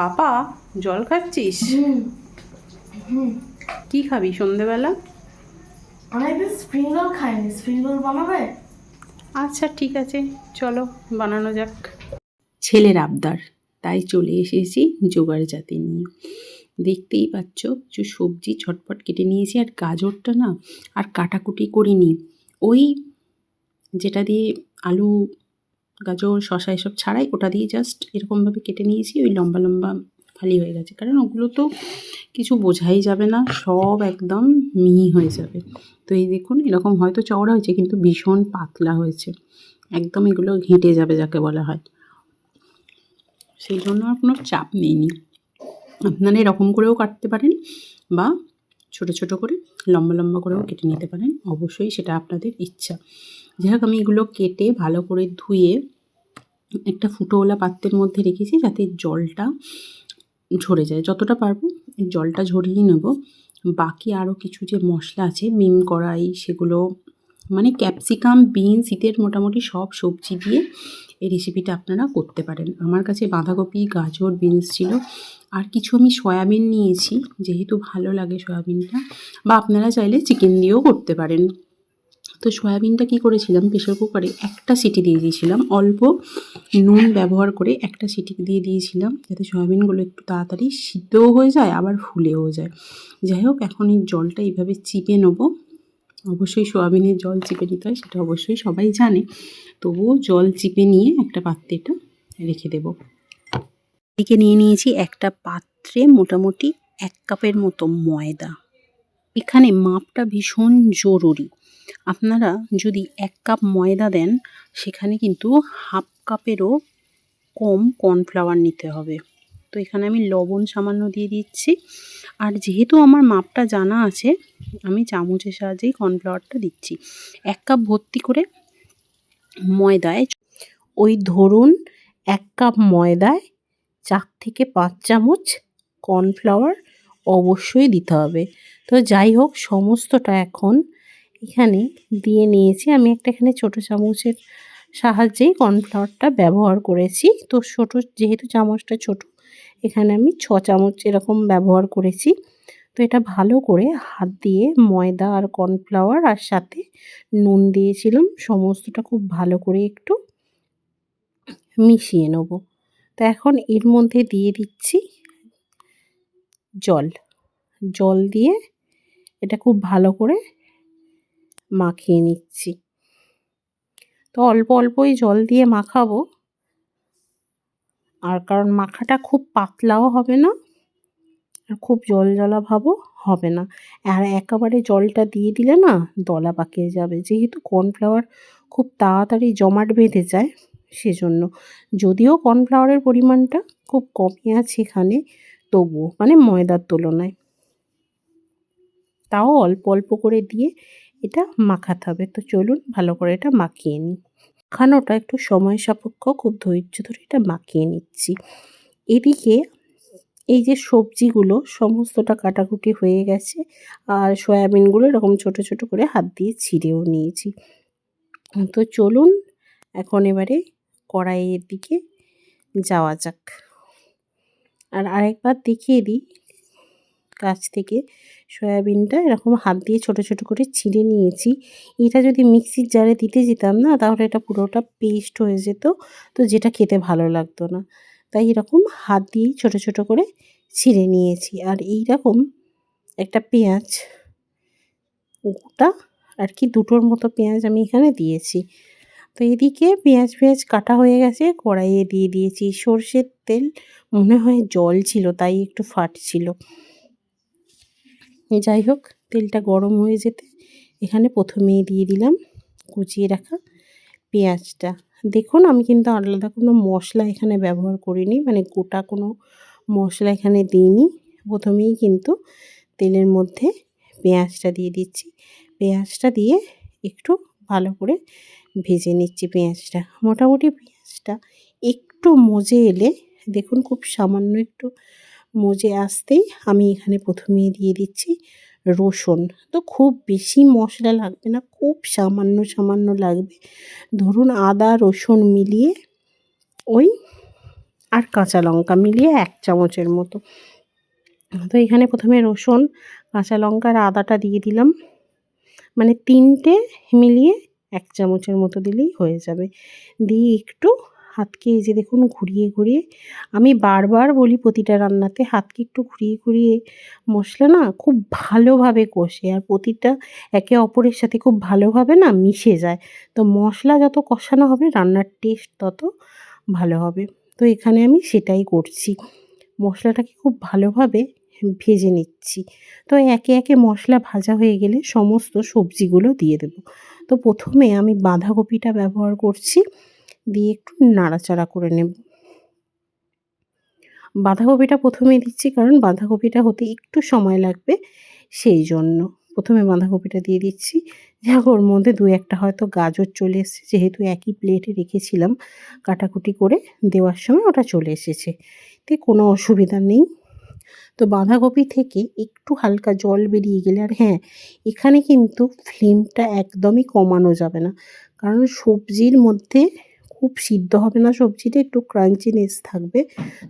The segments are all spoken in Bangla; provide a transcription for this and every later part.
পাপা জল খাচ্ছিস? কি খাবি সন্ধেবেলা? অনেকদিন স্প্রিং রোল খাইনি। স্প্রিং রোল বানাবে? আচ্ছা ঠিক আছে। চলো বানানো যাক। ছেলের আবদার তাই চলে এসেছি জোগাড় জাতি নিয়ে। দেখতেই পাচ্ছ কিছু সবজি ছটপট কেটে নিয়েছি আর গাজরটা না আর কাটাকুটি করিনি। ওই যেটা দিয়ে আলু গাজর শশা এসব ছাড়াই ওটা দিয়ে জাস্ট এরকমভাবে কেটে নিয়েছি, ওই লম্বা লম্বা ফালি হয়ে গেছে। কারণ ওগুলো তো কিছু বোঝাই যাবে না, সব একদম মিহি হয়ে যাবে। তো এই দেখুন, এরকম হয়তো চওড়া হয়েছে, কিন্তু ভীষণ পাতলা হয়েছে। একদম এগুলো ঘেঁটে যাবে যাকে বলা হয়। সেই জন্য আর কোনো চাপ নেইনি। আপনারা এরকম করেও কাটতে পারেন বা ছোট ছোট করে লম্বা লম্বা করেও কেটে নিতে পারেন। অবশ্যই সেটা আপনাদের ইচ্ছা। যাই হোক আমি এগুলো কেটে ভালো করে ধুয়ে একটা ফুটোওয়ালা পাত্রের মধ্যে রেখেছি যাতে জলটা ঝরে যায়। যতটা পারব জলটা ঝরিয়ে নেব। বাকি আরও কিছু যে মশলা আছে, মিম কড়াই, সেগুলো মানে ক্যাপসিকাম, বিনস, শীতের মোটামুটি সব সবজি দিয়ে এই রেসিপিটা আপনারা করতে পারেন। আমার কাছে বাঁধাকপি, গাজর, বিনস ছিল। আর কিছু আমি সয়াবিন নিয়েছি, যেহেতু ভালো লাগে সয়াবিনটা, বা আপনারা চাইলে চিকেন দিয়েও করতে পারেন। তো সয়াবিনটা কি করেছিলাম? প্রেশার কুকারে একটা সিটি দিয়ে দিয়েছিলাম। অল্প নুন ব্যবহার করে একটা সিটি দিয়ে দিয়েছিলাম যাতে সয়াবিনগুলো একটু তাড়াতাড়ি সিদ্ধও হয়ে যায়, আবার ফুলেও যায়। যাই হোক, এখন এই জলটা এইভাবে চিপে নেব। অবশ্যই সোয়াবিনের জল চিপে নিতে হয়, সেটা অবশ্যই সবাই জানে। তবুও জল চিপে নিয়ে একটা পাত্রে এটা রেখে দেব। এদিকে নিয়ে নিয়েছি একটা পাত্রে মোটামুটি এক কাপের মতো ময়দা। এখানে মাপটা ভীষণ জরুরি। আপনারা যদি এক কাপ ময়দা দেন, সেখানে কিন্তু হাফ কাপেরও কম কর্নফ্লাওয়ার নিতে হবে। তো এখানে আমি লবণ সামান্য দিয়ে দিচ্ছি। আর যেহেতু আমার মাপটা জানা আছে, আমি চামচের সাহায্যেই কর্নফ্লাওয়ারটা দিচ্ছি। এক কাপ ভর্তি করে ময়দায় ওই ধরুন এক কাপ ময়দায় চার থেকে পাঁচ চামচ কর্নফ্লাওয়ার অবশ্যই দিতে হবে। তো যাই হোক, সমস্তটা এখন এখানে দিয়ে নিয়েছি। আমি একটা এখানে ছোটো চামচের সাহায্যেই কর্নফ্লাওয়ারটা ব্যবহার করেছি। তো ছোটো যেহেতু চামচটা ছোট, এখানে আমি ছ চামচ এরকম ব্যবহার করেছি। তো এটা ভালো করে হাত দিয়ে ময়দা আর কর্নফ্লাওয়ার আর সাথে নুন দিয়েছিলাম। সমস্তটা খুব ভালো করে একটু মিশিয়ে নেব। তো এখন এর মধ্যে দিয়ে দিচ্ছি জল। জল দিয়ে এটা খুব ভালো করে মাখিয়ে নিচ্ছি। তো অল্প অল্পই জল দিয়ে মাখাবো। আর কারণ মাখাটা খুব পাতলাও হবে না, আর খুব জল জলা ভাবও হবে না। আর একেবারে জলটা দিয়ে দিলে না দলা পাকিয়ে যাবে। যেহেতু কর্নফ্লাওয়ার খুব তাড়াতাড়ি জমাট বেঁধে যায় সেজন্য। যদিও কর্নফ্লাওয়ারের পরিমাণটা খুব কমই আছে এখানে, তবুও মানে ময়দার তুলনায়। তাও অল্প অল্প করে দিয়ে এটা মাখাতে হবে। তো চলুন ভালো করে এটা মাখিয়ে নিই। মাখানোটা একটু সময় সাপেক্ষ, খুব ধৈর্য ধরে এটা মাখিয়ে নিচ্ছি। এদিকে এই যে সবজিগুলো সমস্তটা কাটাকুটি হয়ে গেছে আর সয়াবিনগুলো এরকম ছোট ছোট করে হাত দিয়ে ছিঁড়েও নিয়েছি। তো চলুন এখন এবারে কড়াইয়ের দিকে যাওয়া যাক। আর আরেকবার দেখিয়ে দিই কাছ থেকে সয়াবিনটা এরকম হাত দিয়ে ছোট ছোট করে ছিঁড়ে নিয়েছি। এটা যদি মিক্সির জারে দিতে যেতাম না, তাহলে এটা পুরোটা পেস্ট হয়ে যেত, তো যেটা খেতে ভালো লাগতো না। তাই এরকম হাত দিয়েই ছোট ছোট করে ছিঁড়ে নিয়েছি। আর এই রকম একটা পেঁয়াজ গোটা, আর কি দুটোর মতো পেঁয়াজ আমি এখানে দিয়েছি। তো এদিকে পেঁয়াজ পেঁয়াজ কাটা হয়ে গেছে, কড়াইয়ে দিয়ে দিয়েছি। সর্ষের তেল মনে হয় জল ছিল, তাই একটু ফাটছিল। যাই হোক, তেলটা গরম হয়ে যেতে এখানে প্রথমেই দিয়ে দিলাম কুচিয়ে রাখা পেঁয়াজটা। দেখুন, আমি কিন্তু আলাদা কোনো মশলা এখানে ব্যবহার করিনি মানে গোটা কোনো মশলা এখানে দিইনি। প্রথমেই কিন্তু তেলের মধ্যে পেঁয়াজটা দিয়ে দিচ্ছি। পেঁয়াজটা দিয়ে একটু ভালো করে ভেজে নিচ্ছি পেঁয়াজটা। মোটামুটি পেঁয়াজটা একটু মজে এলে দেখুন, খুব সামান্য একটু মজে আসতেই আমি এখানে প্রথমেই দিয়ে দিচ্ছি রসুন। তো খুব বেশি মশলা লাগবে না, খুব সামান্য সামান্য লাগবে। ধরুন আদা, রসুন মিলিয়ে ওই আর কাঁচা লঙ্কা মিলিয়ে এক চামচের মতো। তো এখানে প্রথমে রসুন, কাঁচা লঙ্কা আর আদাটা দিয়ে দিলাম। মানে তিনটে মিলিয়ে এক চামচের মতো দিলেই হয়ে যাবে। দিয়ে একটু হাতকে এই যে দেখুন ঘুরিয়ে ঘুরিয়ে। আমি বারবার বলি প্রতিটা রান্নাতে হাতকে একটু ঘুরিয়ে ঘুরিয়ে মশলা না খুব ভালোভাবে কষে আর প্রতিটা একে অপরের সাথে খুব ভালোভাবে না মিশে যায়। তো মশলা যত কষানো হবে, রান্নার টেস্ট তত ভালো হবে। তো এখানে আমি সেটাই করছি। মশলাটাকে খুব ভালোভাবে ভেজে নিচ্ছি। তো একে একে মশলা ভাজা হয়ে গেলে সমস্ত সবজিগুলো দিয়ে দেব। তো প্রথমে আমি বাঁধাকপিটা ব্যবহার করছি। দিয়ে একটু নাড়াচাড়া করে নেব। বাঁধাকপিটা প্রথমে দিচ্ছি, কারণ বাঁধাকপিটা হতে একটু সময় লাগবে সেই জন্য। প্রথমে বাঁধাকপিটা দিয়ে দিচ্ছি। যাক, ওর মধ্যে দু একটা হয়তো গাজর চলে এসেছে, যেহেতু একই প্লেটে রেখেছিলাম কাটাকুটি করে দেওয়ার সময় ওটা চলে এসেছে। তে কোনো অসুবিধা নেই। তো বাঁধাকপি থেকে একটু হালকা জল বেরিয়ে গেলে, আর হ্যাঁ এখানে কিন্তু ফ্লেমটা একদমই কমানো যাবে না। কারণ সবজির মধ্যে খুব সিদ্ধ হবে না সবজিটা একটু ক্রাঞ্চিনেস থাকবে।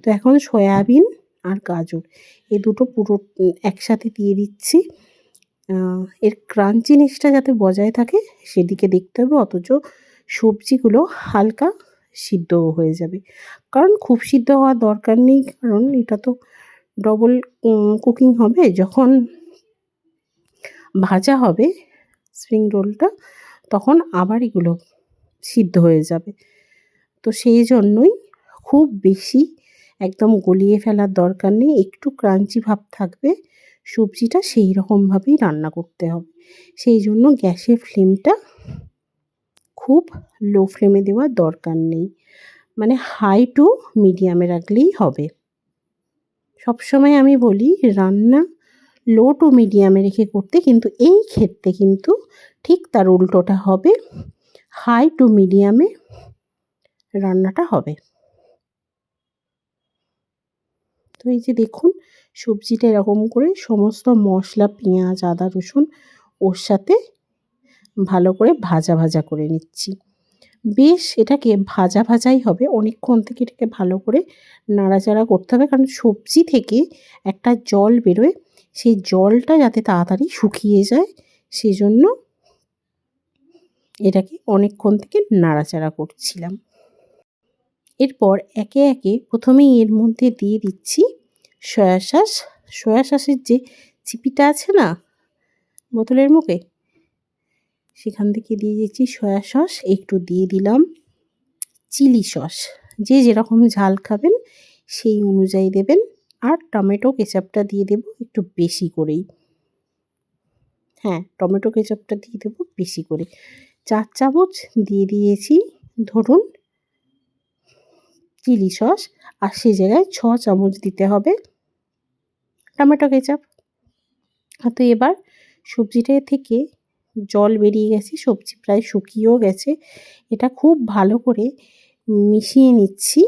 তো এখন সয়াবিন আর গাজর, এই দুটো পুরো একসাথে দিয়ে দিচ্ছি। এর ক্রাঞ্চিনেসটা যাতে বজায় থাকে, সেদিকে দেখতে হবে, অথচ সবজিগুলো হালকা সিদ্ধ হয়ে যাবে। কারণ খুব সিদ্ধ হওয়ার দরকার নেই, কারণ এটা তো ডবল কুকিং হবে। যখন ভাজা হবে স্প্রিং রোলটা তখন আবার এগুলো সিদ্ধ হয়ে যাবে। তো সেই জন্যই খুব বেশি একদম গলিয়ে ফেলার দরকার নেই। একটু ক্রাঞ্চি ভাব থাকবে, সবজিটা সেই রকমভাবেই রান্না করতে হবে। সেই জন্য গ্যাসের ফ্লেমটা খুব লো ফ্লেমে দেওয়ার দরকার নেই। মানে হাই টু মিডিয়ামে রাখলেই হবে। সবসময় আমি বলি, রান্না লো টু মিডিয়ামে রেখে করতে কিন্তু এই ক্ষেত্রে কিন্তু ঠিক তার উল্টোটা হবে। হাই টু মিডিয়ামে রান্নাটা হবে। তো এই যে দেখুন, সবজিটা এরকম করে সমস্ত মশলা, পেঁয়াজ, আদা, রসুন ওর সাথে ভালো করে ভাজা ভাজা করে নিচ্ছি। বেশ এটাকে ভাজা ভাজাই হবে। অনেকক্ষণ থেকে এটাকে ভালো করে নাড়াচাড়া করতে হবে। কারণ সবজি থেকে একটা জল বেরোয়, সেই জলটা যাতে তাড়াতাড়ি শুকিয়ে যায় সেই জন্য এটাকে অনেকক্ষণ থেকে নাড়াচাড়া করছিলাম। এরপর একে একে প্রথমেই এর মধ্যে দিয়ে দিচ্ছি সয়া সস। সয়া সসের যে চিপিটা আছে না, বোতলের মুখে, সেখান থেকে দিয়ে দিচ্ছি সয়া সস। একটু দিয়ে দিলাম চিলি সস। যে যেরকম ঝাল খাবেন সেই অনুযায়ী দেবেন। আর টমেটো কেচাপটা দিয়ে দেব একটু বেশি করেই। হ্যাঁ টমেটো কেচাপটা দিয়ে দেবো বেশি করে। চার চামচ দিয়ে দিয়েছি, ধরুন চিলি সস আর সে জায়গায় ছ চামচ দিতে হবে টমেটো কেচাপ। তো এবার সবজিটা থেকে জল বেরিয়ে গেছে, সবজি প্রায় শুকিয়েও গেছে। এটা খুব ভালো করে মিশিয়ে নিচ্ছি।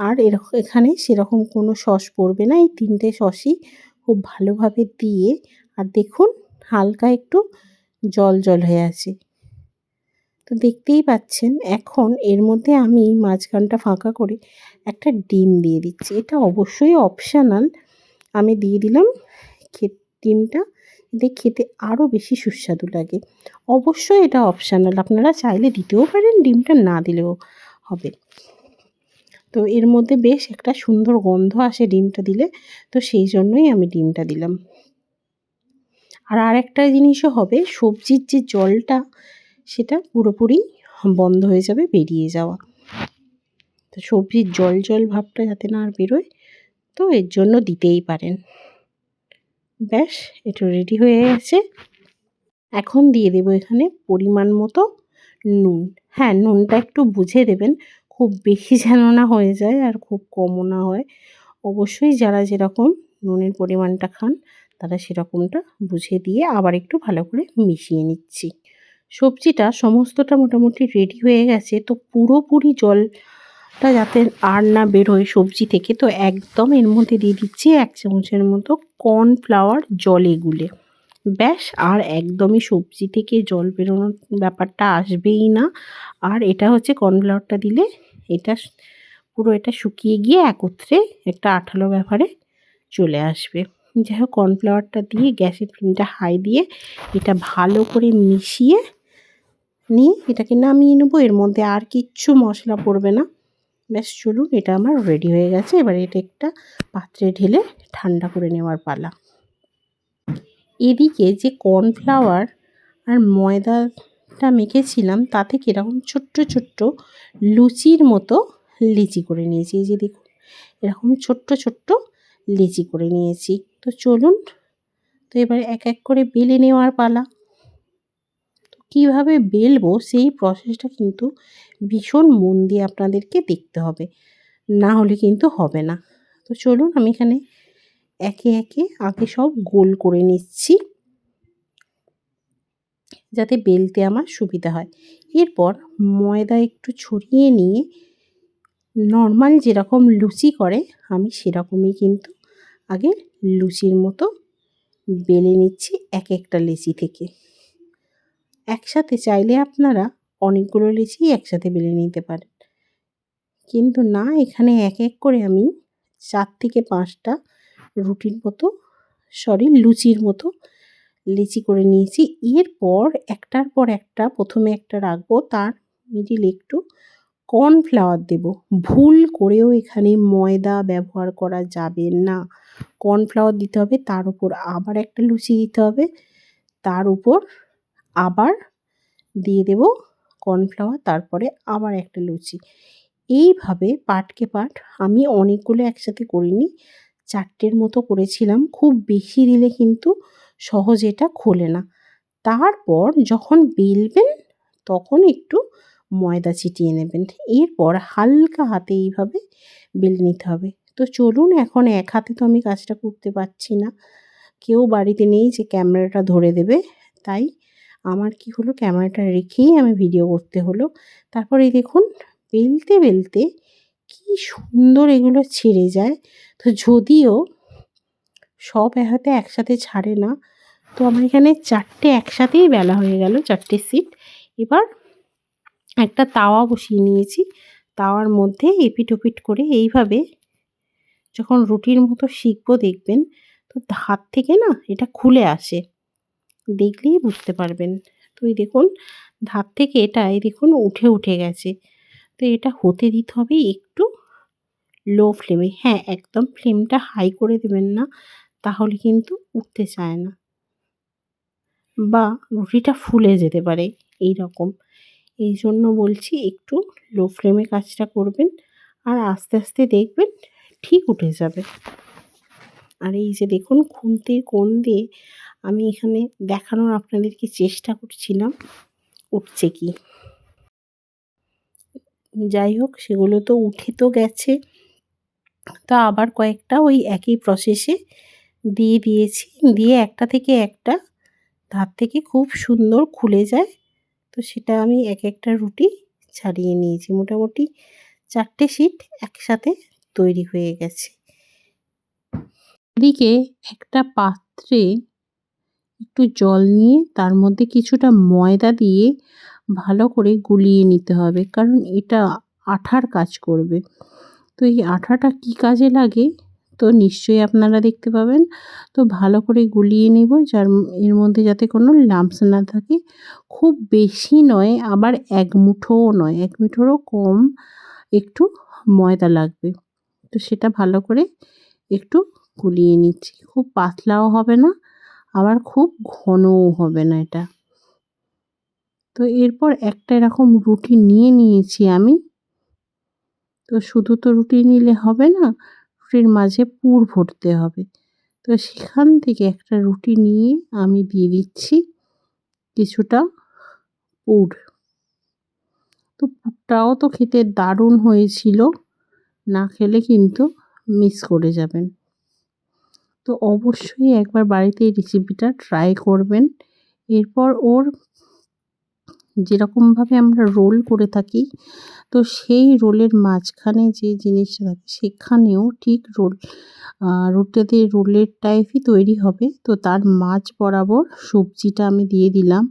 আর এরকম এখানে সেরকম কোনো সস পড়বে না। এই তিনটে সসই খুব ভালোভাবে দিয়ে, আর দেখুন হালকা একটু জল জল হয়ে আছে। তো দেখতেই পাচ্ছেন, এখন এর মধ্যে আমি মাঝখানটা ফাঁকা করে একটা ডিম দিয়ে দিচ্ছি। এটা অবশ্যই অপশানাল আমি দিয়ে দিলাম ডিমটা। এতে খেতে আরও বেশি সুস্বাদু লাগে। অবশ্যই এটা অপশানাল আপনারা চাইলে দিতেও পারেন, ডিমটা না দিলেও হবে। তো এর মধ্যে বেশ একটা সুন্দর গন্ধ আসে ডিমটা দিলে। তো সেই জন্যই আমি ডিমটা দিলাম। আর আরেকটা জিনিসও হবে, সবজির যে জলটা সেটা পুরোপুরি বন্ধ হয়ে যাবে, বেরিয়ে যাওয়া। তো সবজির জল জল ভাবটা যাতে না আর বেরোয়, তো এর জন্য দিতেই পারেন। ব্যাস, এটা রেডি হয়ে গেছে। এখন দিয়ে দেবো এখানে পরিমাণ মতো নুন। হ্যাঁ নুনটা একটু বুঝে দেবেন, খুব বেশি যেন না হয়ে যায় আর খুব কমও না হয়। অবশ্যই যারা যেরকম নুনের পরিমাণটা খান, তারা সেরকমটা বুঝে দিয়ে আবার একটু ভালো করে মিশিয়ে নিচ্ছি। সবজিটা সমস্তটা মোটামুটি রেডি হয়ে গেছে। তো পুরোপুরি জলটা যাতে আর না বেরোয় সবজি থেকে, তো একদম এর মধ্যে দিয়ে দিচ্ছি এক চামচের মতো কর্নফ্লাওয়ার জলে গুলে ব্যাস, আর একদমই সবজি থেকে জল বেরোনোর ব্যাপারটা আসবেই না। আর এটা হচ্ছে কর্নফ্লাওয়ারটা দিলে এটা পুরো এটা শুকিয়ে গিয়ে একত্রে একটা আঠালো ব্যাপারে চলে আসবে। যাই হোক কর্নফ্লাওয়ারটা দিয়ে গ্যাসের ফ্লেমটা হাই দিয়ে এটা ভালো করে মিশিয়ে নিয়ে এটাকে নামিয়ে নেব, এর মধ্যে আর কিচ্ছু মশলা পড়বে না। ব্যাস, চলুন, এটা আমার রেডি হয়ে গেছে। এবার এটা একটা পাত্রে ঢেলে ঠান্ডা করে নেওয়ার পালা। এদিকে যে কর্নফ্লাওয়ার আর ময়দাটা মেখেছিলাম, তাতে কীরকম ছোট্ট ছোট্ট লুচির মতো লিচি করে নিয়েছি। এই যে দেখুন, এরকম ছোট্ট ছোট্ট লিচি করে নিয়েছি। তো চলুন, তো এবার এক এক করে বেলে নেওয়ার পালা। কীভাবে বেলবো সেই প্রসেসটা কিন্তু ভীষণ মন দিয়ে আপনাদেরকে দেখতে হবে। না হলে কিন্তু হবে না। তো চলুন আমি এখানে একে একে আগে সব গোল করে নিচ্ছি। যাতে বেলতে আমার সুবিধা হয়। এরপর ময়দা একটু ছড়িয়ে নিয়ে নর্মাল যেরকম লুচি করে, আমি সেরকমই কিন্তু আগে লুচির মতো বেলে নিচ্ছি এক একটা লেচি থেকে। একসাথে চাইলে আপনারা অনেকগুলো লেচি একসাথে বেলে নিতে পারেন। কিন্তু না, এখানে এক এক করে আমি চার থেকে পাঁচটা রুটির মতো, সরি, লুচির মতো লিচি করে নিয়েছি। এরপর একটার পর একটা প্রথমে একটা রাখব, তার মিডিল একটু কর্নফ্লাওয়ার দেব। ভুল করেও এখানে ময়দা ব্যবহার করা যাবে না। কর্নফ্লাওয়ার দিতে হবে, তার উপর আবার একটা লুচি দিতে হবে, তার উপর আবার দিয়ে দেব কর্নফ্লাওয়ার, তারপরে আবার একটা লুচি। এইভাবে পাটকে পাট আমি অনেকগুলো একসাথে করিনি, চারটের মতো করেছিলাম, খুব বেশি দিলে কিন্তু সহজে এটা খোলে না। তারপর যখন বেলবেন, তখন একটু ময়দা ছিটিয়ে নেবেন। এরপর হালকা হাতে এইভাবে বেলে নিতে হবে। তো চলুন, এখন এক হাতে তো আমি কাজটা করতে পারছি না। কেউ বাড়িতে নেই যে ক্যামেরাটা ধরে দেবে, তাই আমার কি হলো? ক্যামেরাটা রেখেই আমি ভিডিও করতে হলো। তারপরে দেখুন, বেলতে বেলতে কি সুন্দর এগুলো ছেড়ে যায়। তো যদিও সব হাতে একসাথে ছাড়ে না, তো আমার এখানে চারটে একসাথেই বেলা হয়ে গেল, চারটে সিট এবার একটা তাওয়া বসিয়ে নিয়েছি। তাওয়ার মধ্যে এপিট ওপিট করে এইভাবে যখন রুটির মতো শিখব দেখবেন, তো হাত থেকে না এটা খুলে আসে। দেখলেই বুঝতে পারবেন। তো এই দেখুন, ধার থেকে এটা এই দেখুন উঠে উঠে গেছে। তো এটা হতে দিতে হবে একটু লো ফ্লেমে হ্যাঁ একদম ফ্লেমটা হাই করে দেবেন না, তাহলে কিন্তু উঠতে চায় না। বা রুটিটা ফুলে যেতে পারে এই রকম এই জন্য বলছি একটু লো ফ্লেমে কাজটা করবেন আর আস্তে আস্তে দেখবেন ঠিক উঠে যাবে। আর এই যে দেখুন, খুন্তির কোণ দিয়ে আমি এখানে দেখানোর আপনাদেরকে চেষ্টা করছিলাম, উঠছে কি? যাই হোক, সেগুলো তো উঠে তো গেছে। তা আবার কয়েকটা ওই একই প্রসেসে দিয়ে দিয়েছি। দিয়ে একটা থেকে একটা ধার থেকে খুব সুন্দর খুলে যায়। তো সেটা আমি এক একটা রুটি ছাড়িয়ে নিয়েছি। মোটামুটি চারটে সিট একসাথে তৈরি হয়ে গেছে। এদিকে একটা পাত্রে একটু জল নিয়ে তার মধ্যে কিছুটা ময়দা দিয়ে ভালো করে গুলিয়ে নিতে হবে। কারণ এটা আঠার কাজ করবে। তো এই আঠাটা কি কাজে লাগে? তো নিশ্চয়ই আপনারা দেখতে পাবেন। তো ভালো করে গুলিয়ে নেব যার এর মধ্যে যাতে কোনো লাম্পস না থাকে। খুব বেশি নয়, আবার এক মুঠোও নয়, এক মুঠোরও কম একটু ময়দা লাগবে। তো সেটা ভালো করে একটু গুলিয়ে নিচ্ছি। খুব পাতলাও হবে না। আবার খুব ঘনও হবে না এটা। তো এরপর একটা এরকম রুটি নিয়ে নিয়েছি আমি। তো শুধু তো রুটি নিলে হবে না, রুটির মাঝে পুর ভরতে হবে। তো সেখান থেকে একটা রুটি নিয়ে আমি দিয়ে দিচ্ছি কিছুটা পুর। তো পুরটাও তো খেতে দারুণ হয়েছিল, না খেলে কিন্তু মিস করে যাবেন। তো অবশ্যই একবার বাড়িতে এই রেসিপিটা ট্রাই করবেন। এরপর ওর যেরকমভাবে আমরা রোল করে থাকি, তো সেই রোলের মাঝখানে যে জিনিসটা থাকে, সেখানেও ঠিক রোল রুটিতে রোলের টাইপই তৈরি হবে। তো তার মাঝ বরাবর সবজিটা আমি দিয়ে দিলাম।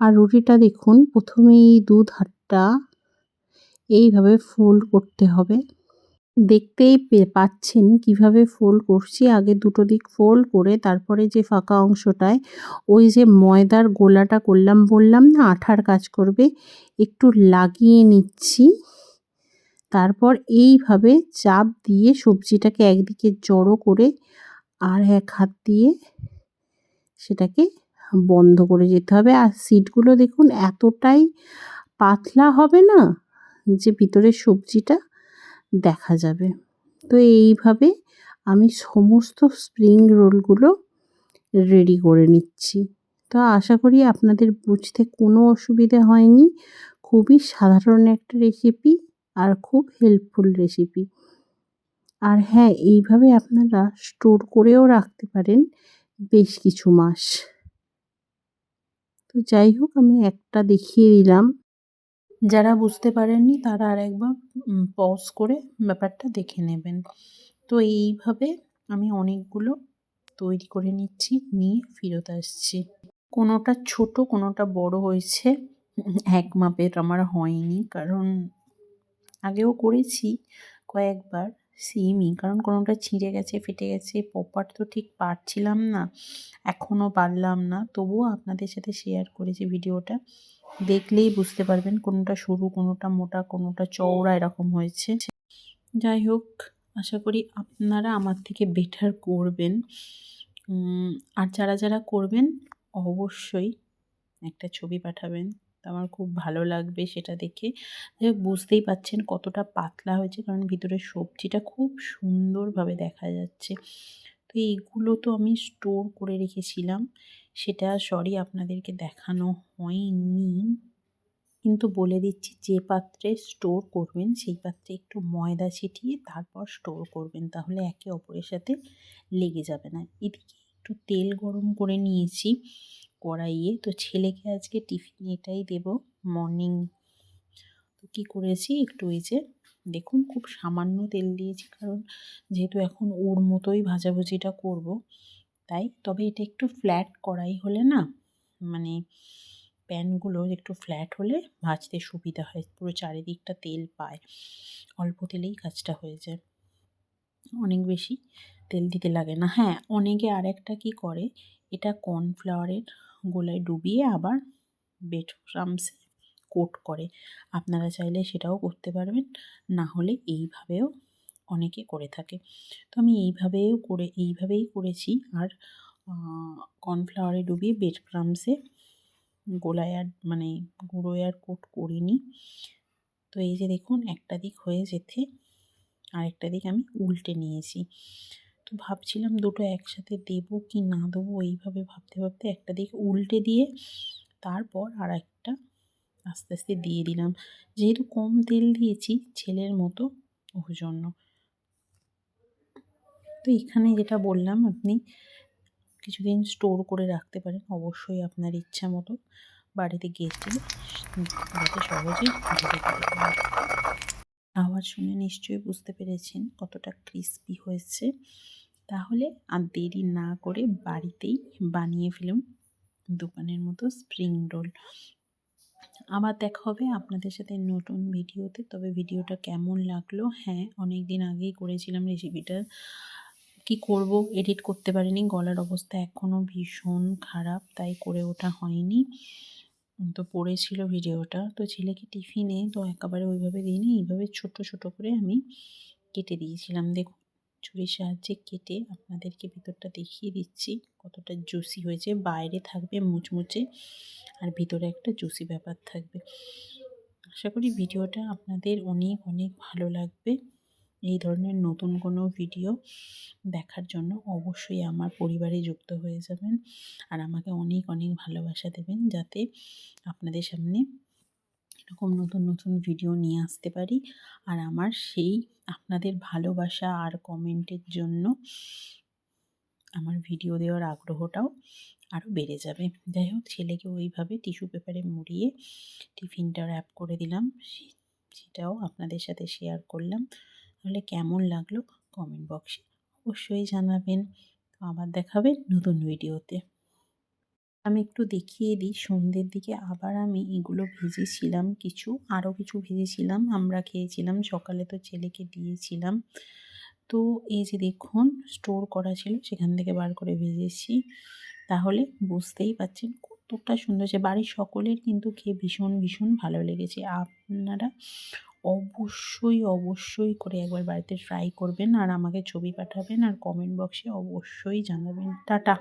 আর রুটিটা দেখুন, প্রথমেই দুধ ধারটা এইভাবে ফোল্ড করতে হবে। দেখতেই পে- পাচ্ছেন কীভাবে ফোল্ড করছি। আগে দুটো দিক ফোল্ড করে তারপরে যে ফাঁকা অংশটায় ওই যে ময়দার গোলাটা করলাম, বললাম না আঠার কাজ করবে, একটু লাগিয়ে নিচ্ছি। তারপর এইভাবে চাপ দিয়ে সবজিটাকে একদিকে জড়ো করে আর এক হাত দিয়ে সেটাকে বন্ধ করে যেতে হবে। আর সিটগুলো দেখুন এতটাই পাতলা হবে না যে ভিতরের সবজিটা দেখা যাবে। তো এইভাবে আমি সমস্ত স্প্রিং রোলগুলো রেডি করে নিচ্ছি। তো আশা করি আপনাদের বুঝতে কোনো অসুবিধে হয়নি। খুবই সাধারণ একটা রেসিপি আর খুব হেল্পফুল রেসিপি আর হ্যাঁ এইভাবে আপনারা স্টোর করেও রাখতে পারেন বেশ কিছু মাস। তো যাই হোক, আমি একটা দেখিয়ে দিলাম। যারা বুঝতে পারেননি তারা আর একবার পজ করে ব্যাপারটা দেখে নেবেন। তো এইভাবে আমি অনেকগুলো তৈরি করে নিচ্ছি, নিয়ে ফেরত আসছি। কোনোটা ছোট, কোনোটা বড় হয়েছে, এক মাপের আমার হয়নি। কারণ আগেও করেছি কয়েকবার সেমই কারণ কোনোটা ছিঁড়ে গেছে, ফেটে গেছে প্রপার তো ঠিক পারছিলাম না, এখনও পারলাম না। তবুও আপনাদের সাথে শেয়ার করেছি ভিডিওটা। দেখলেই বুঝতে পারবেন কোনোটা সরু কোনোটা মোটা, কোনোটা চওড়া এরকম হয়েছে। যাই হোক, আশা করি আপনারা আমার থেকে বেটার করবেন। আর যারা যারা করবেন, অবশ্যই একটা ছবি পাঠাবেন। আমার খুব ভালো লাগবে সেটা দেখে। বুঝতেই পাচ্ছেন কতটা পাতলা হয়েছে, কারণ ভিতরে সবজিটা খুব সুন্দরভাবে দেখা যাচ্ছে। তো এইগুলো তো আমি স্টোর করে রেখেছিলাম। সেটা সরি আপনাদেরকে দেখানো হয়নি। কিন্তু বলে দিচ্ছি, যে পাত্রে স্টোর করবেন, সেই পাত্রে একটু ময়দা ছিটিয়ে তারপর স্টোর করবেন। তাহলে একে অপরের সাথে লেগে যাবে না। এদিকে একটু তেল গরম করে নিয়েছি কড়াইয়ে। তো ছেলেকে আজকে টিফিন এটাই দেব মর্নিং তো কী করেছি একটু এই যে, দেখুন খুব সামান্য তেল দিয়েছি। কারণ যেহেতু এখন ওর মতোই ভাজাভুজিটা করব তাই? তবে এটা একটু ফ্ল্যাট কড়াই হলে না মানে প্যানগুলো একটু ফ্ল্যাট হলে ভাজতে সুবিধা হয়। পুরো চারিদিকটা তেল পায়। অল্প তেলেই কাজটা হয়ে যায়। অনেক বেশি তেল দিতে লাগে না। হ্যাঁ অনেকে আর একটা কী করে, এটা কর্নফ্লাওয়ারের গোলায় ডুবিয়ে আবার বেড ক্রামসে কোট করে। আপনারা চাইলে সেটাও করতে পারবেন। না হলে এইভাবেও অনেকে করে থাকে। তো আমি এইভাবেও করে, এইভাবেই করেছি। আর কর্নফ্লাওয়ারে ডুবিয়ে বেড ক্রামসে গোলায় আর মানে গুঁড়োয় আর কোট করিনি। তো এই যে দেখুন, একটা দিক হয়ে যেতে, আরেকটা দিক আমি উল্টে নিয়েছি। তো ভাবছিলাম দুটো একসাথে দেবো কি না দেবো, এইভাবে ভাবতে ভাবতে একটা দিক উল্টে দিয়ে তারপর আর একটা আস্তে আস্তে দিয়ে দিলাম। যেহেতু কম তেল দিয়েছি, ছেলের মতো, ওর জন্য। তো এখানে যেটা বললাম, আপনি কিছুদিন স্টোর করে রাখতে পারেন, অবশ্যই আপনার ইচ্ছা মতো। বাড়িতে গেস্ট যাতে সহজেই আওয়াজ শুনে নিশ্চয়ই বুঝতে পেরেছেন কতটা ক্রিস্পি হয়েছে। তাহলে আর দেরি না করে বাড়িতেই বানিয়ে ফেলুন দোকানের মতো স্প্রিং রোল আবার দেখা হবে আপনাদের সাথে নতুন ভিডিওতে তবে ভিডিওটা কেমন লাগল? হ্যাঁ অনেক দিন আগেই করেছিলাম রেসিপিটা কি করব? এডিট করতে পারিনি। গলার অবস্থা এখনও ভীষণ খারাপ, তাই করে ওঠা হয়নি। তো পড়েছিল ভিডিওটা। তো ছেলেকে টিফিনে তো একেবারে ওইভাবে দিইনি, এইভাবে ছোট ছোট করে আমি কেটে দিয়েছিলাম। দেখুন, ছুরির সাহায্যে কেটে আপনাদেরকে ভিতরটা দেখিয়ে দিচ্ছি কতটা জুসি হয়েছে। বাইরে থাকবে মুচমুচে আর ভিতরে একটা জুসি ব্যাপার থাকবে। আশা করি ভিডিওটা আপনাদের অনেক অনেক ভালো লাগবে। এই ধরনের নতুন কোনো ভিডিও দেখার জন্য অবশ্যই আমার পরিবারে যুক্ত হয়ে যাবেন আর আমাকে অনেক অনেক ভালোবাসা দেবেন যাতে আপনাদের সামনে এরকম নতুন নতুন ভিডিও নিয়ে আসতে পারি। আর আমার সেই আপনাদের ভালোবাসা আর কমেন্টের জন্য আমার ভিডিও দেওয়ার আগ্রহটাও আরও বেড়ে যাবে। যাই হোক, ছেলেকে ওইভাবে টিস্যু পেপারে মুড়িয়ে টিফিনটা র্যাপ করে দিলাম। সেটাও আপনাদের সাথে শেয়ার করলাম। তাহলে কেমন লাগল কমেন্ট বক্সে অবশ্যই জানাবেন। আবার দেখাবে নতুন ভিডিওতে আমি একটু দেখিয়ে দিই, সন্ধ্যের দিকে আবার আমি এগুলো ভেজেছিলাম, কিছু আরও কিছু ভেজেছিলাম, আমরা খেয়েছিলাম, সকালে তো ছেলেকে দিয়েছিলাম। তো এই যে দেখুন স্টোর করা ছিল, সেখান থেকে বার করে ভেজেছি। তাহলে বুঝতেই পারছেন কতটা সুন্দর হয়েছে। বাড়ির সকলের কিন্তু খেয়ে ভীষণ ভীষণ ভালো লেগেছে। আপনারা অবশ্যই অবশ্যই করে একবার বাড়িতে ট্রাই করবেন আর আমাকে ছবি পাঠাবেন আর কমেন্ট বক্সে অবশ্যই জানাবেন। টাটা।